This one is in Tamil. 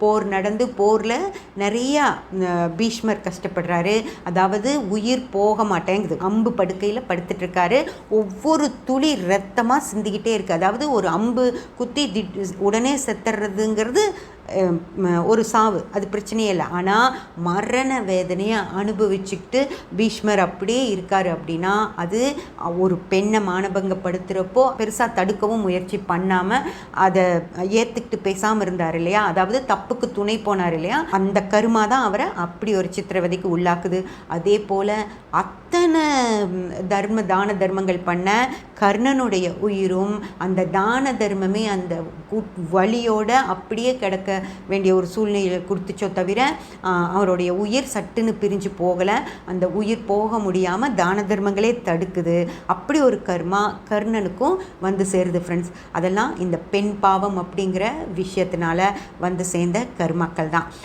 போர் நடந்து போரில் நிறையா பீஷ்மர் கஷ்டப்படுறாரு. அதாவது உயிர் போக மாட்டேங்குது. அம்பு படுக்கையில் படுத்துட்ருக்காரு. ஒவ்வொரு துளி ரத்தமாக சிந்திக்கிட்டே இருக்குது அதாவது ஒரு அம்பு குத்தி உடனே செத்துறதுங்கிறது ஒரு சாவு. அது பிரச்சனையே இல்லை. ஆனால் மரண வேதனையை அனுபவிச்சுக்கிட்டு பீஷ்மர் அப்படியே இருக்கார் அப்படின்னா அது ஒரு பெண்ணை மானபங்கப்படுத்துகிறப்போ பெருசாக தடுக்கவும் முயற்சி பண்ணாமல் அதை ஏற்றுக்கிட்டு பேசாமல் இருந்தார் இல்லையா? அதாவது தப்புக்கு துணை போனார் இல்லையா? அந்த கருமா தான் அவரை அப்படி ஒரு சித்திரவதைக்கு உள்ளாக்குது. அதே போல் அத்தனை தர்ம தான தர்மங்கள் பண்ண கர்ணனுடைய உயிரும் அந்த தான தர்மமே அந்த கு- அப்படியே கிடக்க வேண்டிய ஒரு சூழ்நிலையை கொடுத்துச்சோ தவிர அவருடைய உயிர் சட்டுன்னு பிரிஞ்சு போகலை. அந்த உயிர் போக முடியாமல் தான தர்மங்களே தடுக்குது. அப்படி ஒரு கர்மா கர்ணனுக்கும் வந்து சேருது ஃப்ரெண்ட்ஸ் அதெல்லாம் இந்த பெண் பாவம் அப்படிங்கிற விஷயத்தினால வந்து சேர்ந்த கர்மாக்கள் தான்